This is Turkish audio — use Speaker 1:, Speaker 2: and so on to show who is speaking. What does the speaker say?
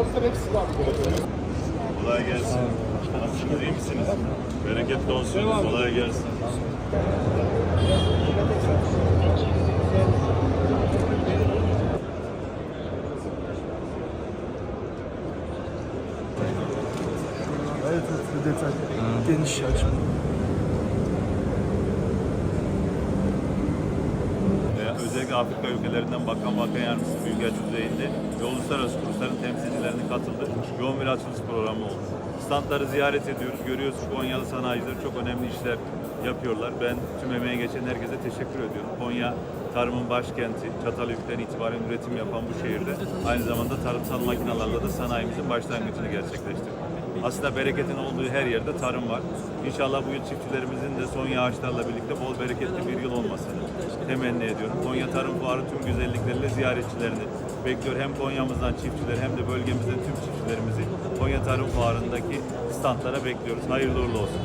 Speaker 1: alırsan hepsini alırız. Kolay gelsin.
Speaker 2: Hanımcığınız iyi misiniz? Bereketli olsun. Kolay gelsin. Evet, evet, detay. Geniş açma.
Speaker 1: Ee, özellikle Afrika ülkelerinden bakan bakan yardımcısı büyükelçi düzeyinde ve uluslararası kurslara katıldığı yoğun bir açılış programı oldu. Standları ziyaret ediyoruz. Görüyoruz Konyalı sanayiciler çok önemli işler yapıyorlar. Ben tüm emeğe geçen herkese teşekkür ediyorum. Konya tarımın başkenti. Çatalhöyük'ten itibaren üretim yapan bu şehirde aynı zamanda tarımsal makinalarla da sanayimizin başlangıcını gerçekleştirdik. Aslında bereketin olduğu her yerde tarım var. İnşallah bu yıl çiftçilerimizin de son yağışlarla birlikte bol bereketli bir yıl olmasını temenni ediyorum. Konya Tarım Fuarı tüm güzellikleriyle ziyaretçilerini bekliyor. Hem Konya'mızdan çiftçiler hem de bölgemizden tüm çiftçilerimizi Konya Tarım Fuarı'ndaki standlara bekliyoruz. Hayırlı uğurlu olsun.